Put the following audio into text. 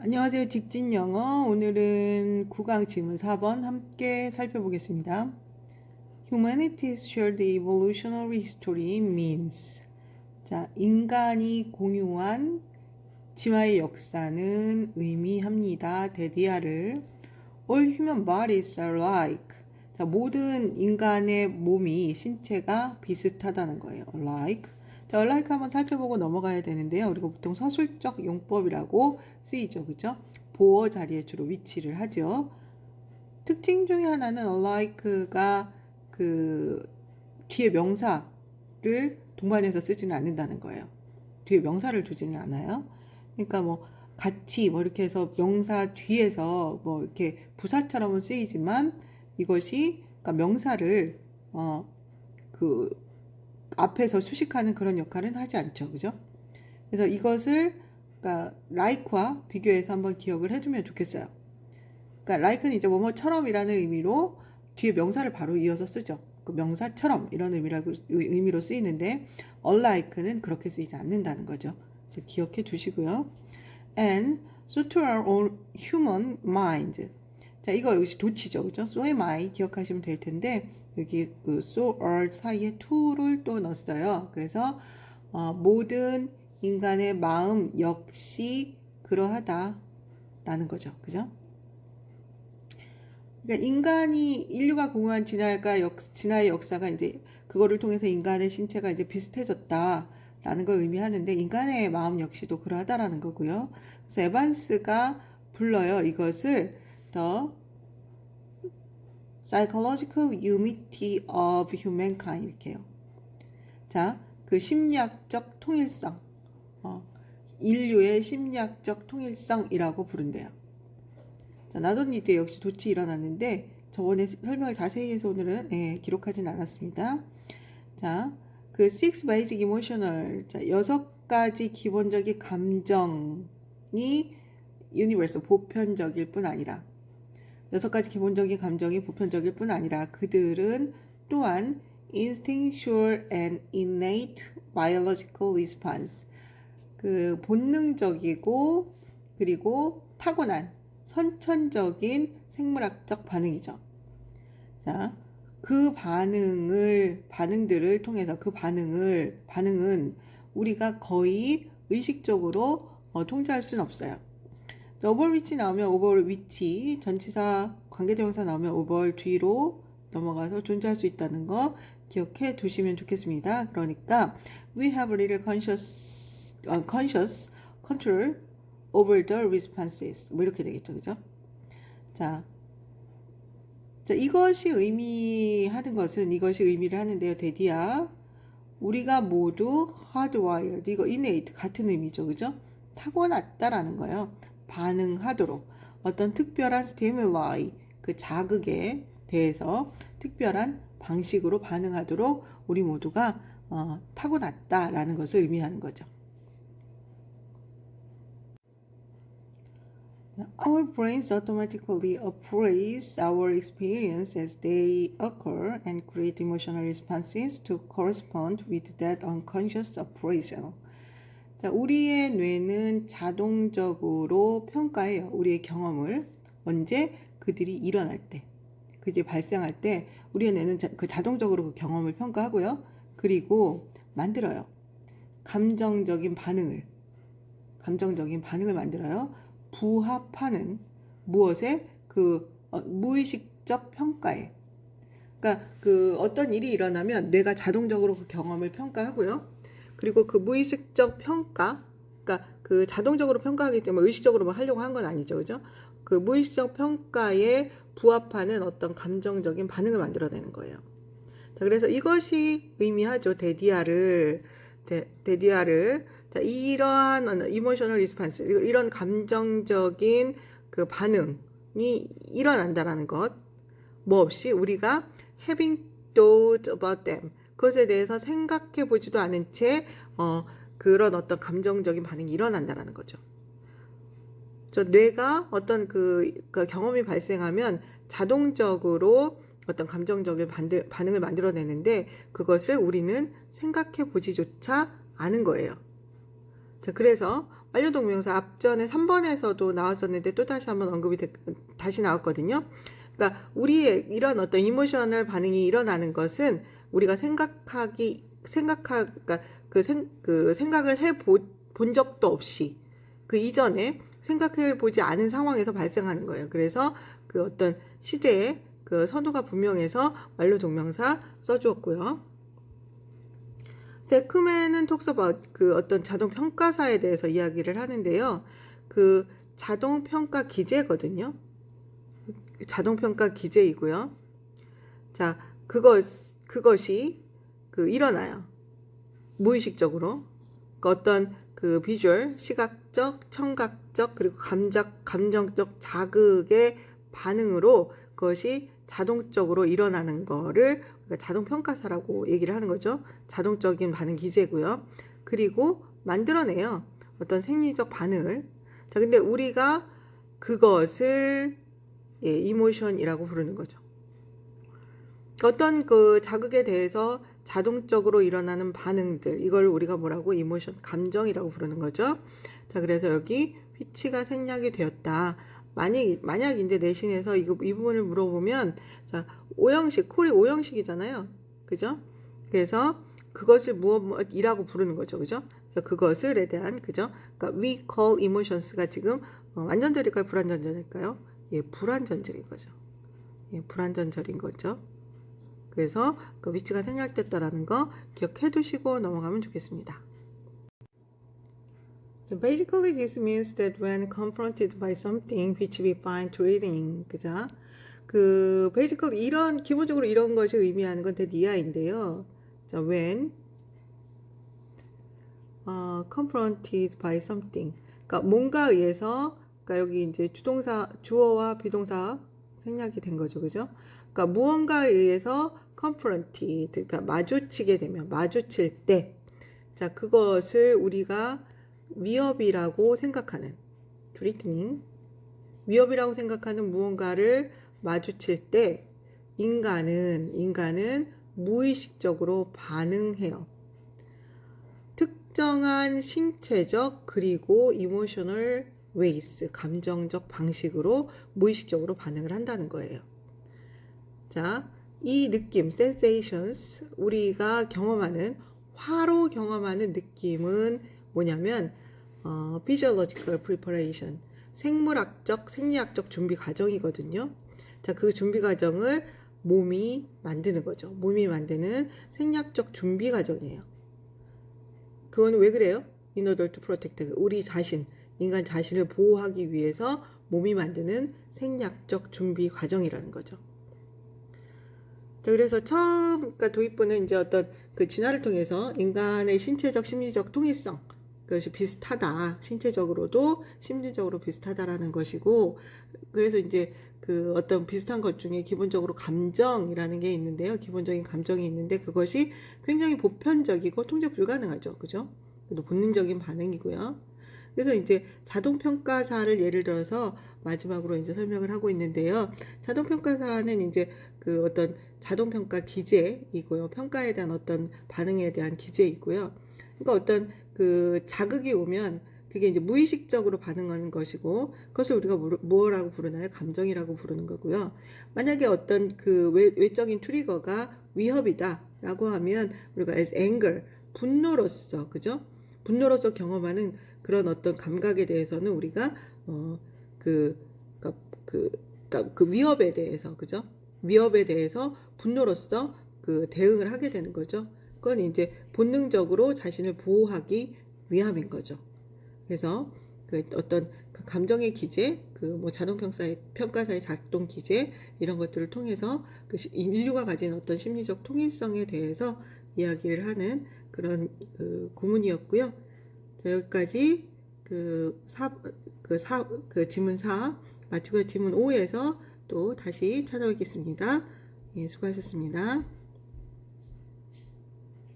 안녕하세요. 직진 영어. 오늘은 9강 지문 4번 함께 살펴보겠습니다. Humanity's shared evolutionary history means. 자, 인간이 공유한 진화의 역사는 의미합니다. 데디아를 All human bodies are alike. 자, 모든 인간의 몸이 신체가 비슷하다는 거예요. Alike. 자, alike 한번 살펴보고 넘어가야 되는데요. 우리가 보통 서술적 용법이라고 쓰이죠. 그죠? 보어 자리에 주로 위치를 하죠. 특징 중에 하나는 alike가 그 뒤에 명사를 동반해서 쓰지는 않는다는 거예요. 뒤에 명사를 두지는 않아요. 그러니까 뭐 같이 뭐 이렇게 해서 명사 뒤에서 뭐 이렇게 부사처럼은 쓰이지만 이것이 그러니까 명사를 어그 앞에서 수식하는 그런 역할은 하지 않죠. 그죠? 그래서 이것을 그러니까 like와 비교해서 한번 기억을 해두면 좋겠어요. 그러니까 like는 이제 뭐뭐처럼이라는 의미로 뒤에 명사를 바로 이어서 쓰죠. 그 명사처럼 이런 의미라고 의미로 쓰이는데 unlike는 그렇게 쓰이지 않는다는 거죠. 그래서 기억해 두시고요. And so to our own human mind. 자, 이거 여기서 도치죠. 그죠? so am I 기억하시면 될 텐데 여기 그 so are 사이에 to를 또 넣었어요. 그래서 어, 모든 인간의 마음 역시 그러하다라는 거죠. 그죠? 그러니까 인간이 인류가 공유한 진화가 역, 진화의 역사가 이제 그거를 통해서 인간의 신체가 이제 비슷해졌다라는 걸 의미하는데 인간의 마음 역시도 그러하다라는 거고요. 그래서 에반스가 불러요. 이것을 더 psychological unity of humankind 이렇게요. 자, 그 심리학적 통일성, 어, 인류의 심리학적 통일성이라고 부른대요. 자, 나돈니 때 역시 도치 일어났는데 저번에 설명을 자세히 해서 오늘은 예, 기록하진 않았습니다. 자, 그 six basic emotional, 자, 여섯 가지 기본적인 감정이 universal 보편적일 뿐 아니라 여섯 가지 기본적인 감정이 보편적일 뿐 아니라 그들은 또한 instinctual and innate biological response 그 본능적이고 그리고 타고난 선천적인 생물학적 반응이죠. 자, 그 반응을 반응들을 통해서 그 반응을 반응은 우리가 거의 의식적으로 어, 통제할 수는 없어요. 오벌 위치 나오면 오벌 위치, 전치사 관계대명사 나오면 오벌 뒤로 넘어가서 존재할 수 있다는 거 기억해 두시면 좋겠습니다. 그러니까 we have a little conscious, uh, conscious control over the responses 뭐 이렇게 되겠죠, 그죠? 자, 자 이것이 의미하는 것은 이것이 의미를 하는데요, 데디아 우리가 모두 hardwired 이거 innate 같은 의미죠, 그죠? 타고났다라는 거예요. 반응하도록 어떤 특별한 stimuli 그 자극에 대해서 특별한 방식으로 반응하도록 우리 모두가 어, 타고났다라는 것을 의미하는 거죠. Our brains automatically appraise our experience as they occur and create emotional responses to correspond with that unconscious appraisal. 자, 우리의 뇌는 자동적으로 평가해요. 우리의 경험을. 언제? 그들이 일어날 때. 그들이 발생할 때 우리의 뇌는 자, 그 자동적으로 그 경험을 평가하고요. 그리고 만들어요. 감정적인 반응을. 감정적인 반응을 만들어요. 부합하는 무엇에 그 어, 무의식적 평가에. 그러니까 그 어떤 일이 일어나면 뇌가 자동적으로 그 경험을 평가하고요. 그리고 그 무의식적 평가, 그러니까 그 자동적으로 평가하기 때문에 의식적으로 뭐 하려고 한 건 아니죠, 그죠? 그 무의식적 평가에 부합하는 어떤 감정적인 반응을 만들어내는 거예요. 자, 그래서 이것이 의미하죠, 데디아를, 데, 데디아를. 자, 이러한 이모셔널 리스판스, 이런 감정적인 그 반응이 일어난다라는 것, 뭐 없이 우리가 having thought about them, 그것에 대해서 생각해 보지도 않은 채 어, 그런 어떤 감정적인 반응이 일어난다라는 거죠. 저 뇌가 어떤 그, 그 경험이 발생하면 자동적으로 어떤 감정적인 반들, 반응을 만들어내는데 그것을 우리는 생각해 보지조차 않은 거예요. 자, 그래서 완료동명사 앞전에 3번에서도 나왔었는데 또 다시 한번 언급이 됐, 다시 나왔거든요. 그러니까 우리의 이런 어떤 이모셔널 반응이 일어나는 것은 우리가 생각하기 생각하 그러니까 그, 생, 그 생각을 해 본 적도 없이 그 이전에 생각해 보지 않은 상황에서 발생하는 거예요. 그래서 그 어떤 시제에 그 선호가 분명해서 완료 동명사 써주었고요. 세크맨은 톡서바 그 어떤 자동 평가사에 대해서 이야기를 하는데요. 그 자동 평가 기제거든요. 자동 평가 기제이고요. 자, 그것 그것이 그 일어나요. 무의식적으로 그 어떤 그 비주얼, 시각적, 청각적 그리고 감각 감정적 자극의 반응으로 그것이 자동적으로 일어나는 거를 자동 평가사라고 얘기를 하는 거죠. 자동적인 반응 기제고요. 그리고 만들어내요. 어떤 생리적 반응을. 자, 근데 우리가 그것을 예, 이모션이라고 부르는 거죠. 어떤 그 자극에 대해서 자동적으로 일어나는 반응들 이걸 우리가 뭐라고 이모션 감정이라고 부르는 거죠. 자 그래서 여기 위치가 생략이 되었다. 만약 만약 이제 내신에서 이거 이 부분을 물어보면 자 오형식 콜이 오형식이잖아요. 그죠? 그래서 그것을 무엇이라고 부르는 거죠. 그죠? 그래서 그것을에 대한 그죠? 그러니까 we call emotions가 지금 어, 완전절일까요? 불완전절일까요? 예, 불완전절인 거죠. 예, 불완전절인 거죠. 그래서 그 위치가 생략됐다라는 거 기억해 두시고 넘어가면 좋겠습니다. So basically this means that when confronted by something which we find thrilling, 그죠? 그 basically 이런 기본적으로 이런 것이 의미하는 건 대니아인데요. 자, when 어, confronted by something, 그러니까 뭔가 의해서, 그러니까 여기 이제 주동사 주어와 비동사 생략이 된 거죠, 그죠? 그러니까 무언가에 의해서 confronted, 그러니까 마주치게 되면 마주칠 때, 자 그것을 우리가 위협이라고 생각하는 threatening, 위협이라고 생각하는 무언가를 마주칠 때 인간은 인간은 무의식적으로 반응해요. 특정한 신체적 그리고 이모셔널 웨이스 감정적 방식으로 무의식적으로 반응을 한다는 거예요. 자, 이 느낌, sensations, 우리가 경험하는, 화로 경험하는 느낌은 뭐냐면, 어, physiological preparation, 생물학적, 생리학적 준비 과정이거든요. 자, 그 준비 과정을 몸이 만드는 거죠. 몸이 만드는 생리학적 준비 과정이에요. 그건 왜 그래요? In order to protect. 우리 자신, 인간 자신을 보호하기 위해서 몸이 만드는 생리학적 준비 과정이라는 거죠. 자, 그래서 처음, 그러니까 도입부는 이제 어떤 그 진화를 통해서 인간의 신체적, 심리적 통일성, 그것이 비슷하다. 신체적으로도 심리적으로 비슷하다라는 것이고, 그래서 이제 그 어떤 비슷한 것 중에 기본적으로 감정이라는 게 있는데요. 기본적인 감정이 있는데 그것이 굉장히 보편적이고 통제 불가능하죠. 그죠? 그래도 본능적인 반응이고요. 그래서 이제 자동평가사를 예를 들어서 마지막으로 이제 설명을 하고 있는데요. 자동평가사는 이제 그 어떤 자동평가 기제이고요. 평가에 대한 어떤 반응에 대한 기제이고요. 그러니까 어떤 그 자극이 오면 그게 이제 무의식적으로 반응하는 것이고 그것을 우리가 무엇라고 부르나요? 감정이라고 부르는 거고요. 만약에 어떤 그 외, 외적인 트리거가 위협이다라고 하면 우리가 as anger 분노로서 그죠? 분노로서 경험하는 그런 어떤 감각에 대해서는 우리가 어그 그러니까 그, 그러니까 그 위협에 대해서 그죠? 위협에 대해서 분노로서 그 대응을 하게 되는 거죠. 그건 이제 본능적으로 자신을 보호하기 위함인 거죠. 그래서 그 어떤 그 감정의 기제, 그 뭐 자동평가의 평가사의 작동 기제 이런 것들을 통해서 그 인류가 가진 어떤 심리적 통일성에 대해서 이야기를 하는 그런 그 구문이었고요. 자, 여기까지 그 사, 그 사, 그 지문 4, 마치고 지문 5에서 또 다시 찾아오겠습니다. 예, 수고하셨습니다.